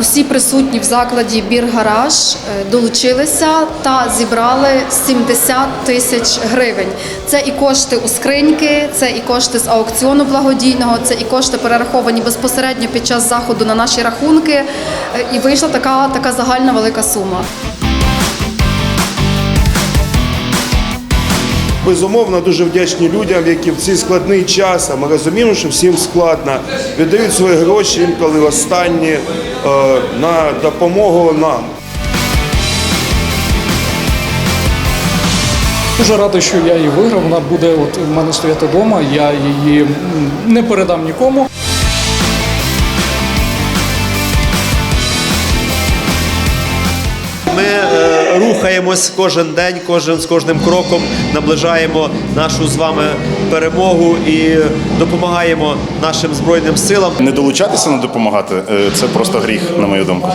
всі присутні в закладі Біргараж е, долучилися та зібрали 70 тисяч гривень. Це і кошти у скриньки, це і кошти з аукціону благодійного, це і кошти перераховані безпосередньо під час заходу на наші рахунки. Е, І вийшла така, така загальна велика сума. Безумовно, дуже вдячні людям, які в цей складний час, а ми розуміємо, що всім складно, віддають свої гроші інколи останні е, на допомогу нам. Дуже радий, що я її виграв. Вона буде от в мене стояти вдома. Я її не передам нікому. Ми рухаємось кожен день, кожен з кожним кроком наближаємо нашу з вами перемогу і допомагаємо нашим збройним силам. Не долучатися, не допомагати е, це просто гріх, на мою думку.